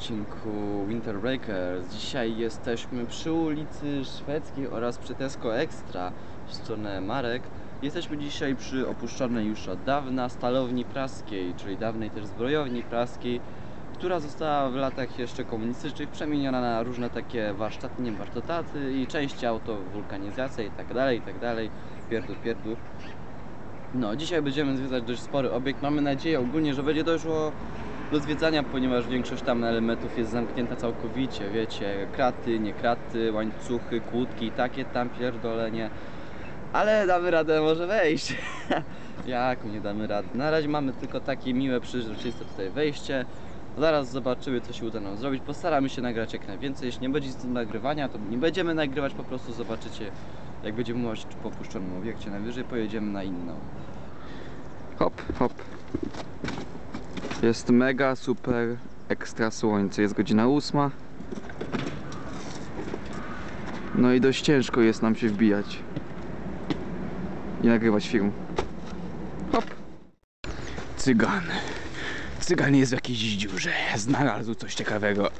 Odcinku Winter Breakers. Dzisiaj jesteśmy przy ulicy Szwedzkiej oraz przy Tesco Extra w stronę Marek. Jesteśmy dzisiaj przy opuszczonej już od dawna stalowni praskiej, czyli dawnej też zbrojowni praskiej, która została w latach jeszcze komunistycznych przemieniona na różne takie warsztaty, nie warsztaty i części auto, wulkanizacja i tak dalej, i tak dalej, pierdół, pierdół. No, dzisiaj będziemy zwiedzać dość spory obiekt. Mamy nadzieję ogólnie, że będzie doszło do zwiedzania, ponieważ większość tam elementów jest zamknięta całkowicie, wiecie, kraty, nie kraty, łańcuchy, kłódki i takie tam pierdolenie. Ale damy radę może wejść. Jak nie damy rady? Na razie mamy tylko takie miłe, przejrzyste tutaj wejście. Zaraz zobaczymy, co się uda nam zrobić. Postaramy się nagrać jak najwięcej. Jeśli nie będzie z tym nagrywania, to nie będziemy nagrywać, po prostu zobaczycie, jak będziemy mówić po opuszczonym obiekcie. Najwyżej pojedziemy na inną. Hop, hop. Jest mega super ekstra słońce. Jest godzina ósma. No i dość ciężko jest nam się wbijać i nagrywać film. Hop. Cygan. Cygan jest w jakiejś dziurze. Znalazł coś ciekawego.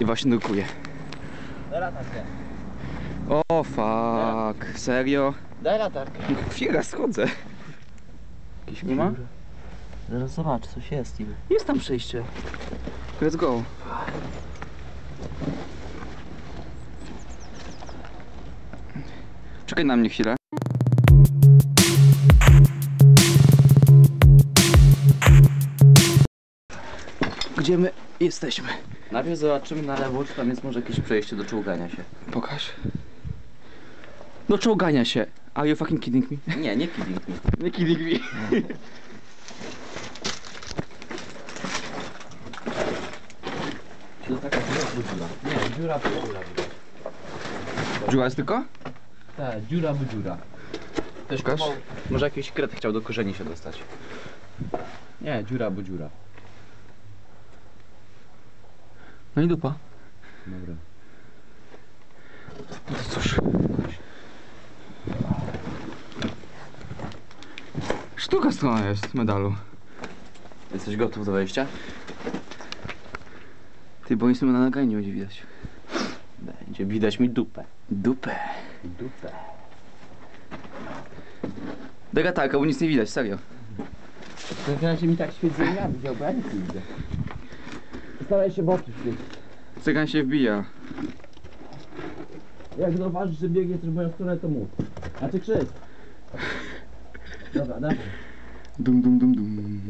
I właśnie nurkuje. Daj latarkę. O fuck. Serio? Daj latarkę. Chwila, schodzę. Jakiś nie ma? Zaraz zobacz, coś jest niby. Jest tam przejście. Let's go. Czekaj na mnie chwilę. Gdzie my jesteśmy? Najpierw zobaczymy na lewo, czy tam jest może jakieś przejście do czołgania się. Pokaż. Do czołgania się. Are you fucking kidding me? Nie, nie kidding me. Nie kidding me. Taka dziura by dziura? Nie, dziura by dziura. Dziura jest tylko? Tak, dziura by dziura. Też Pokaż. Może jakiś kret chciał do korzeni się dostać. Nie, dziura by dziura. No i dupa. Dobra. No to cóż. Sztuka strona jest medalu. Jesteś gotów do wejścia? Ty, bo nic na nagraniu nie będzie widać. Będzie widać mi dupę. Dupę. Dupę. Dega tak, bo nic nie widać, serio. Na razie mi tak świecę ja widział, bo ja nic nie widzę. Staraj się boki świecić. Cygan się wbija. Jak zauważysz, że biegnie coś w moją stronę, to mów. Znaczy krzyk. Dobra, dawaj. Dum, dum, dum, dum.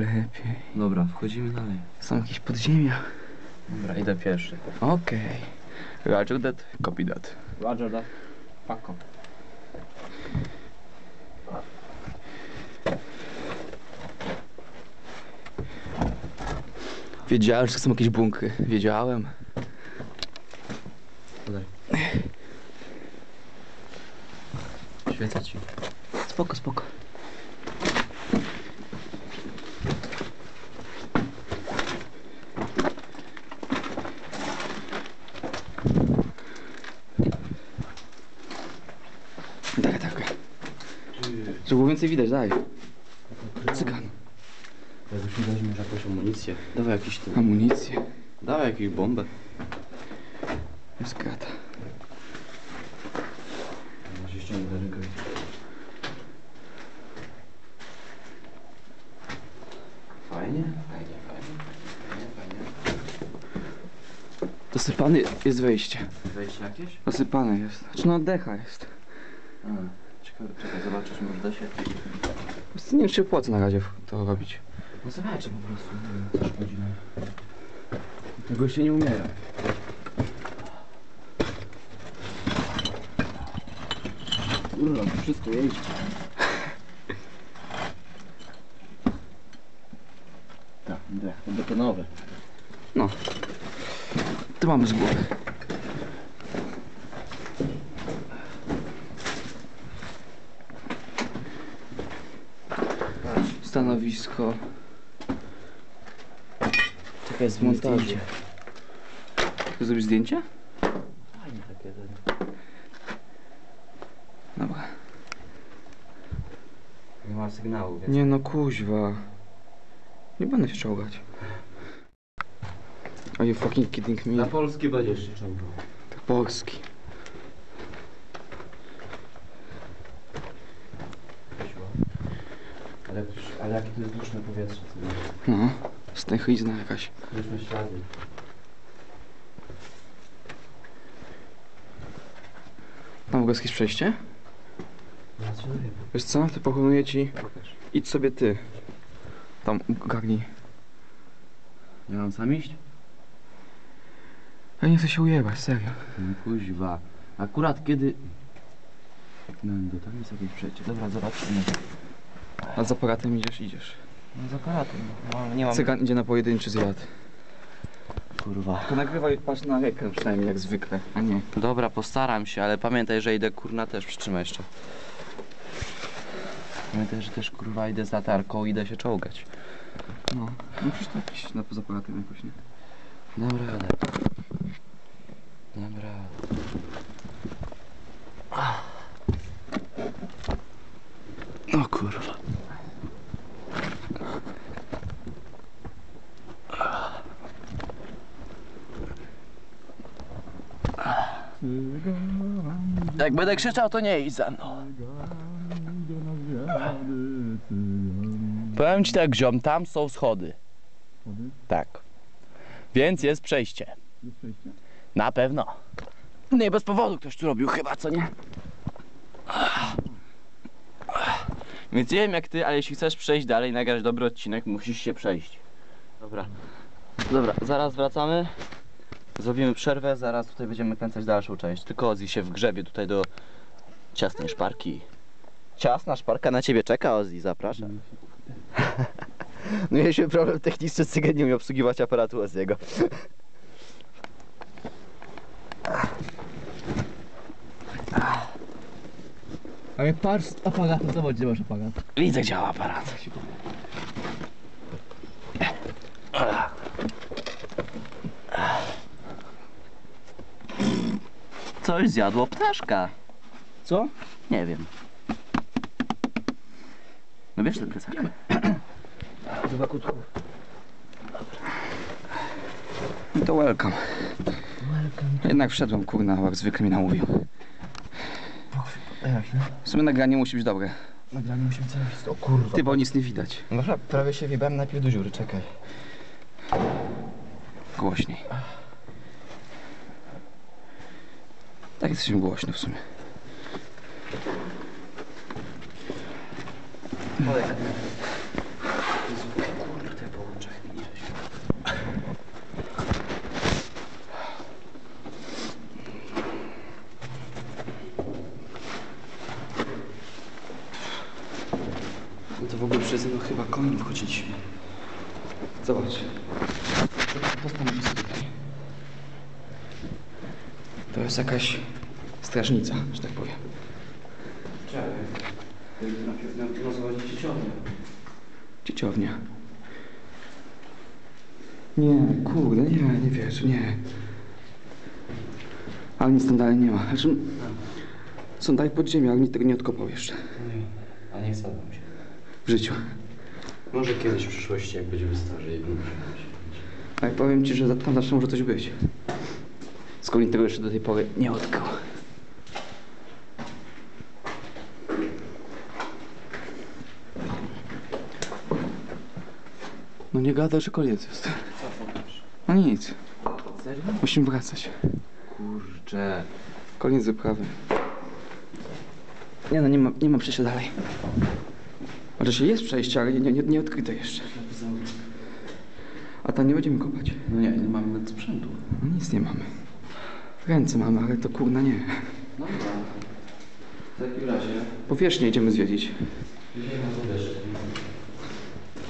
Lepiej. Dobra, wchodzimy dalej. Są jakieś podziemia. Dobra, idę pierwszy. Okej. Roger that, copy that. Roger that. Fuck off. Wiedziałem, że są jakieś bunkry. Wiedziałem. Podaj. Świecę ci. Spoko, spoko. Daj, daj. Żeby było więcej widać, daj. Cygan. Jakbyśmy weźmiesz jakąś amunicję. Dawaj jakiś tu. Amunicję. Dawaj jakąś bombę. Jest krata. Ja się ściągnę rękę. Fajnie, fajnie, fajnie. Fajnie, fajnie. Dosypany jest wejście. Wejście jakieś? Dosypane jest. Znaczy no decha jest. A, ciekawe, czekaj, zobaczysz, może da się. Po prostu nie wiem, czy się opłaca na razie to robić. No zobaczę po prostu, nie wiem, co szkodzi nam. Tego się nie umiera. Kurwa, to wszystko jeździ. Tak, dech, to betonowe. No. To mamy z głowy. Stanowisko. Czekaj, z montażu. Chcesz zrobić zdjęcie? Fajnie takie ten. Dobra. Nie ma sygnału, więc... Nie no kuźwa. Nie będę się czołgać. Are you fucking kidding me? Na polski będziesz się czołgał. Tak polski. Ale, jakie to jest duszne powietrze? No, stęchlizna jakaś. Duszne ślady. Tam w ogóle jakieś przejście? Wiesz co, to proponuję ci, idź sobie ty. Tam garnij. Ja mam sam iść? Ja nie chcę się ujebać, serio. No kuźwa. Akurat kiedy... No, do tam jest jakieś przejście. Dobra, zobaczymy. A za aparatem idziesz, idziesz. No za karatem. No, nie mam... Cygan idzie na pojedynczy zjad. Kurwa. Tylko nagrywaj, patrz na ekran przynajmniej jak zwykle, a nie. Dobra, postaram się, ale pamiętaj, że idę kurna też przytrzymaj jeszcze. Pamiętaj, że też kurwa idę z latarką, idę się czołgać. No, no przecież to jakiś na poza aparatem jakoś, nie? Dam radę. Dam radę. O kurwa. Jak będę krzyczał, to nie idź za mną. Powiem ci tak, ziom, tam są schody. Tak. Więc jest przejście. Na pewno. Nie bez powodu ktoś tu robił chyba, co nie? Więc nie wiem jak ty, ale jeśli chcesz przejść dalej, nagrać dobry odcinek, musisz się przejść. Dobra. Dobra, zaraz wracamy. Zrobimy przerwę, zaraz tutaj będziemy kręcać dalszą część. Tylko Ozzy się wgrzebie tutaj do ciasnej szparki. Ciasna szparka na ciebie czeka, Ozzy, zapraszam. No mieliśmy problem techniczny, cygan nie umiał obsługiwać aparatu Ozzy'ego. Ale patrz aparat, zobacz gdzie masz aparat. Widzę, działa aparat. Coś zjadło ptaszka. Co? Nie wiem. No wiesz ten plecak? Dwa kutków. No to welcome. Jednak wszedłem, kurna, jak zwykle mi namówił. W sumie nagranie musi być dobre. Nagranie musimy zajebiste. O kurwa. Ty, bo nic nie widać. No prawie się wjebałem najpierw do dziury, czekaj. Głośniej. Tak jesteśmy głośno w sumie. No to w ogóle przez no chyba koń wchodzić. Zobacz. Postawić sobie. To jest jakaś strażnica, że tak powiem. Czekaj. Najpierw nazwać dzieciownię. Dzieciownia. Nie, kurde, nie, nie wiesz, nie. Ale nic tam dalej nie ma. Znaczy, są dalej pod ziemią, ale nikt tego nie odkopał jeszcze. Nie, a nie wsadzam się. W życiu. Może kiedyś w przyszłości, jak będziemy starzy i będziemy się Ale powiem ci, że za- tam zawsze może coś być. Skoro nikt tego jeszcze do tej pory nie odkrył. Nie gadaj, że koniec jest. No nic, Serio? musimy wracać. Kurczę. Koniec wyprawy. Nie no, nie ma, nie ma przejścia dalej. Oczywiście jest przejście, ale nie, nie, nie odkryte jeszcze. A tam nie będziemy kopać. No nie, nie mamy nawet sprzętu. No nic nie mamy. Ręce mamy, ale to kurna nie. Dobra. W takim razie Powierzchnię idziemy zwiedzić. idziemy na powierzchnię.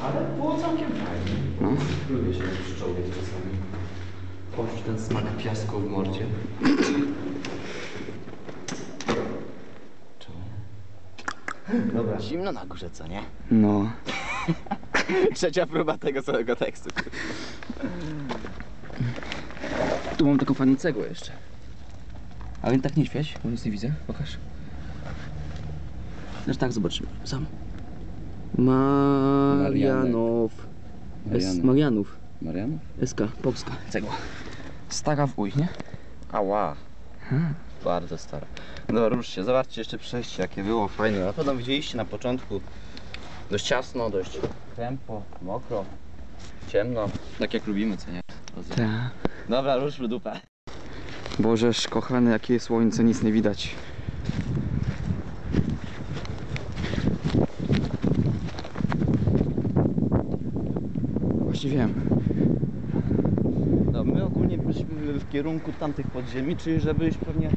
Ale było całkiem fajnie. No. Lubię się przyczołgać czasami. Poczuć ten smak piasku w mordzie. Czemu? Dobra. Zimno na górze, co nie? No. Trzecia próba tego samego tekstu. Tu mam taką fajną cegłę jeszcze. Ale tak nie świeć, bo nic nie widzę. Pokaż. Znaczy tak zobaczymy. Sam. Marianow. Z Marianów. Marianów. Marianów? SK, Polska. Cegła. Stara w uj, nie? Ała. Bardzo stara. No ruszcie, zobaczcie jeszcze przejście jakie było fajne. Na pewno widzieliście na początku. Dość ciasno, dość krępo, mokro, ciemno. Tak jak lubimy, co nie? Tak. Dobra, ruszmy dupę. Bożeż, kochany, jakie słońce, nic nie widać. Właśnie wiem. No, my ogólnie byliśmy w kierunku tamtych podziemi, czyli żeby iść pewnie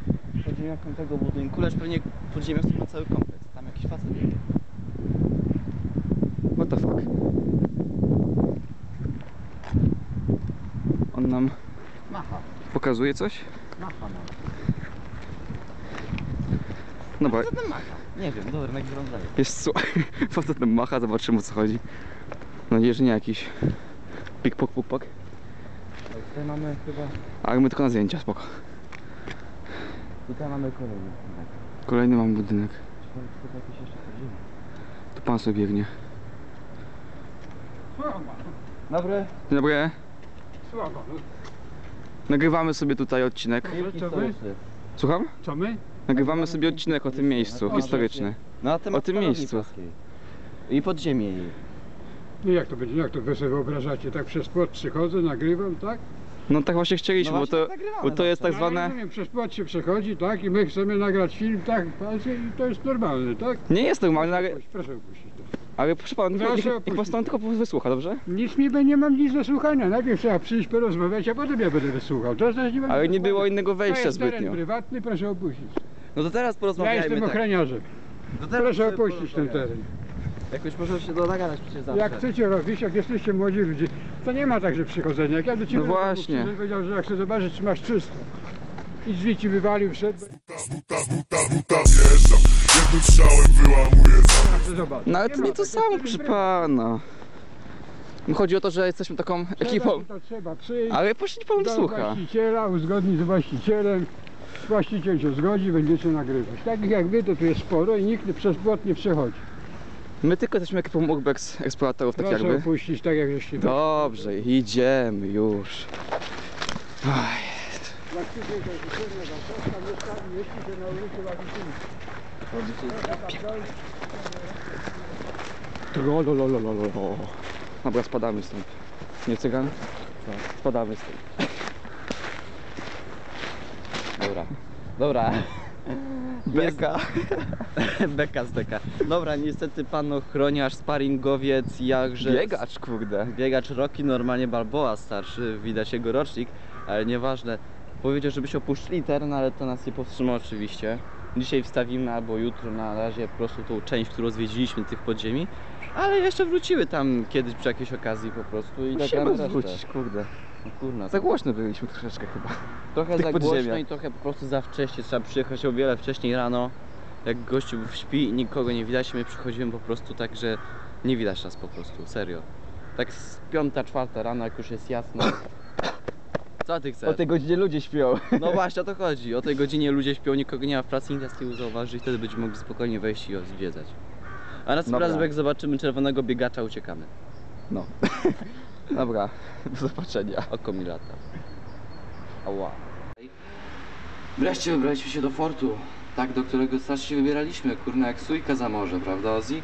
podziemiach tamtego budynku, lecz pewnie podziemia są na cały kompleks. Tam jakiś facet biegnie. What the fuck? On nam Macha, pokazuje coś? macha nam. Dobra, Co ten macha? Nie wiem, dobra, nagrywam dalej. jest słuchaj. Ten macha? Zobaczymy o co chodzi. Mam nadzieję, że nie jakiś pik pok puk pok. Tutaj mamy chyba, Ale my tylko na zdjęcia, spoko. tutaj mamy kolejny budynek. Kolejny mam budynek. Jakieś jeszcze podziemie. Tu pan sobie biegnie. Dobry. Dzień dobry. Nagrywamy sobie tutaj odcinek. Słucham? Co my? Nagrywamy sobie odcinek o tym miejscu historyczny. No a temat O tym miejscu. I podziemie jej. No jak to będzie? Jak to wy sobie wyobrażacie? Tak przez płot przychodzę, nagrywam, tak? No tak właśnie chcieliśmy, No bo właśnie to, tak nagrywamy bo to jest tak No, ale zwane... rozumiem, przez płot się przechodzi, tak? I my chcemy nagrać film, tak? Patrzcie, I to jest normalne, tak? Nie jest normalne, ale, Proszę, proszę opuścić to. ale proszę pana, Proszę niech, niech opuścić. pan stąd tylko wysłucha, dobrze? Nic mi nie mam nic do słuchania. Najpierw trzeba przyjść, porozmawiać, a potem ja będę wysłuchał. To znaczy nie mam Ale nie było innego To wejścia jest teren zbytnio. prywatny, proszę opuścić. No to teraz Ja porozmawiajmy jestem tak. ochroniarzem. To teraz Proszę sobie opuścić ten porozmawiajmy. teren. Jakoś można się dogadać przecież zawsze. Jak chcecie robić, jak jesteście młodzi ludzie, to nie ma tak, że przychodzenia. Jak ja do ciebie No właśnie. przyszedłem, powiedział, że jak chcę zobaczyć, czy masz czysto. I drzwi ci wywalił, wszedł. wjeżdżam Jednym strzałem wyłamuję za Ja chcę zobaczyć. No ale to ma nie to tak, samo, proszę pana. Chodzi o to, że jesteśmy taką Trzeba, ekipą. To trzeba przyjść Ale nie pan do słucha. właściciela, uzgodnić z właścicielem. Właściciel się zgodzi, będziecie nagrywać. Takich jak wy, to tu jest sporo i nikt przez płot nie przechodzi. My tylko jesteśmy ekipą Urbex eksploratorów, tak Proszę jakby. opuścić, tak jak żeście Dobrze, idziemy już. Łagiczyńskiej. Trolololololo. Dobra, spadamy stąd. Nie cygan? Spadamy stąd. Dobra. Dobra. Beka. Beka z deka. Dobra, niestety pan ochroniarz, sparingowiec, jakże... Biegacz, kurde. Biegacz Rocky, normalnie Balboa starszy, widać jego rocznik, ale nieważne. Powiedział, żebyśmy opuszczyli teren, ale to nas nie powstrzyma oczywiście. Dzisiaj wstawimy albo jutro na razie po prostu tą część, którą zwiedziliśmy tych podziemi, ale jeszcze wróciły tam kiedyś przy jakiejś okazji po prostu i Musimy nagramy resztę. zwrócić, kurde. No kurna, Za głośno byliśmy troszeczkę chyba. Trochę tych za głośno podziemiach. i trochę po prostu za wcześnie. Trzeba przyjechać o wiele wcześniej rano. Jak gościu śpi i nikogo nie widać, my przychodzimy po prostu tak, że nie widać nas po prostu, serio. Tak z piąta, czwarta rano, jak już jest jasno. Co ty chcesz? O tej godzinie ludzie śpią. No właśnie o to chodzi. O tej godzinie ludzie śpią, nikogo nie ma w pracy, nikt nas nie zauważy i wtedy będziemy mogli spokojnie wejść i zwiedzać. A Dobra. razem jak zobaczymy czerwonego biegacza, uciekamy. No. Dobra, do zobaczenia. Oko mi lata. Ała. Wreszcie wybraliśmy się do fortu. Tak, do którego strasznie wybieraliśmy. Kurna jak sójka za morze, prawda Ozzy?